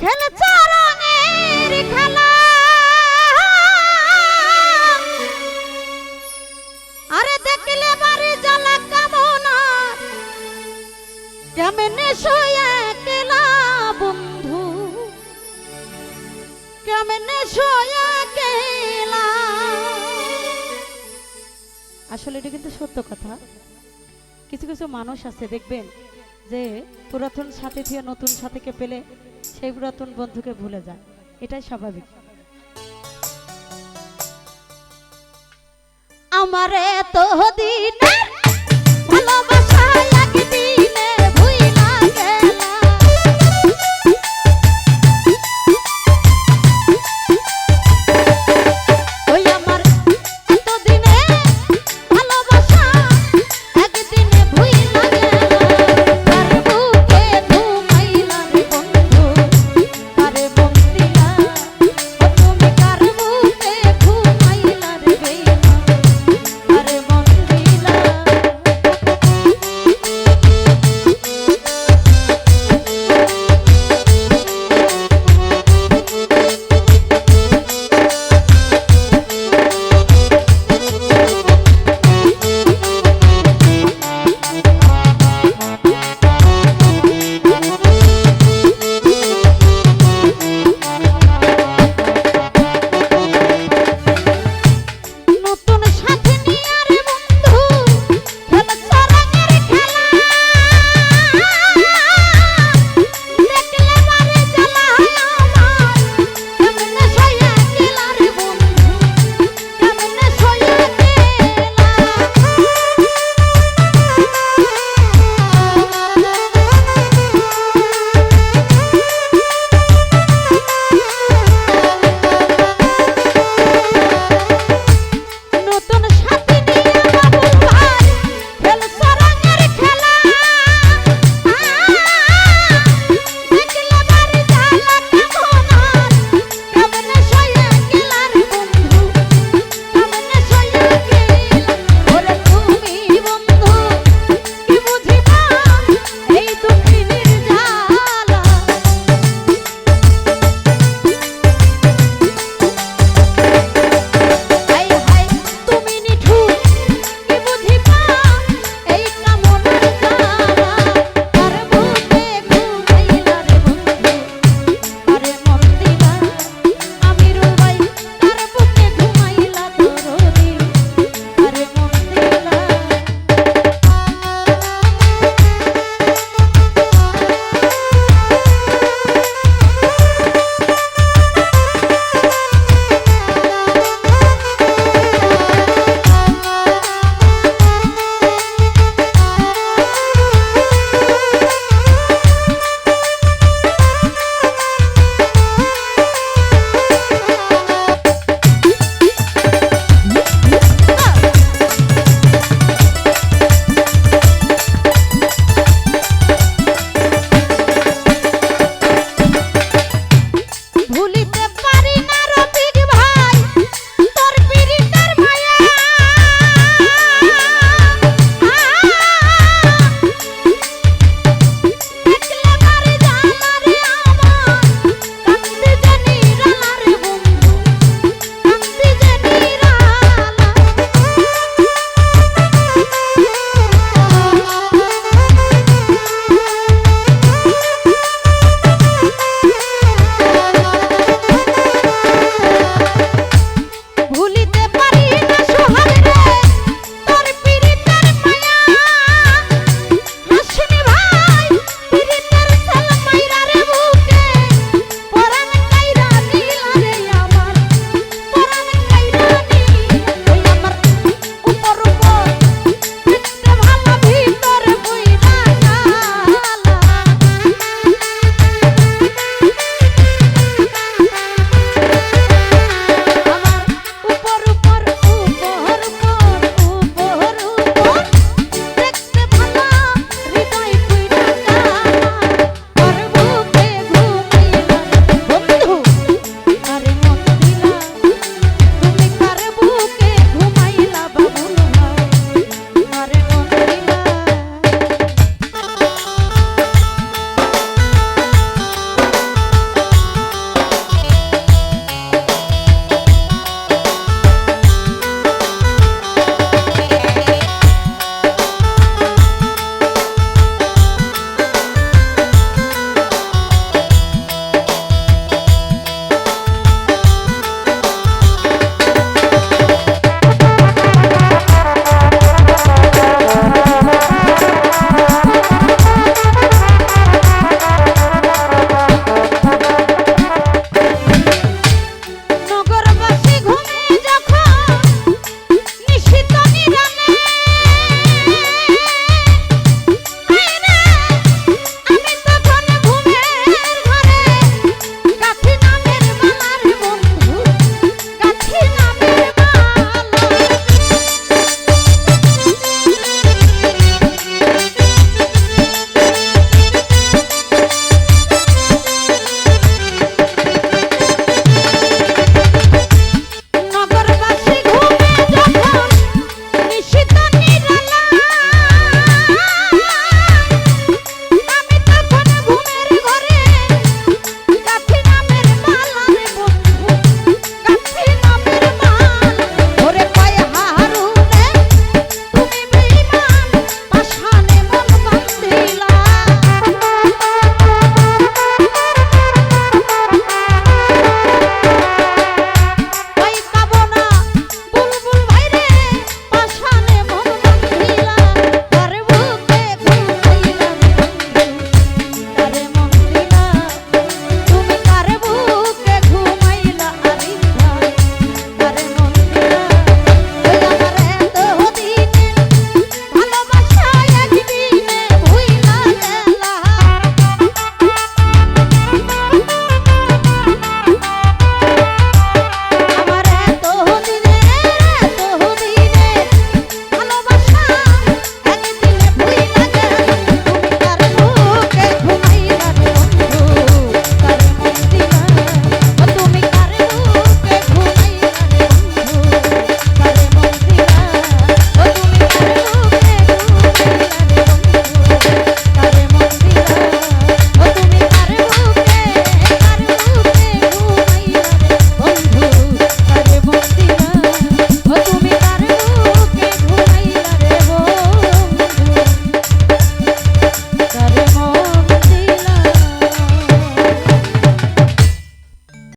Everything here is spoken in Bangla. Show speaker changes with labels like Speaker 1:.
Speaker 1: খেলেছ রঙের খেলা। আরে দেখলে বাড়ি আসলে এটা কিন্তু সত্য কথা। কিছু কিছু মানুষ আছে, দেখবেন, যে পুরাতন সাথী থেকে নতুন সাথীকে পেলে সেই পুরাতন বন্ধুকে ভুলে যায়। এটাই স্বাভাবিক। আমার এত দিন ভালোবাসা একদিন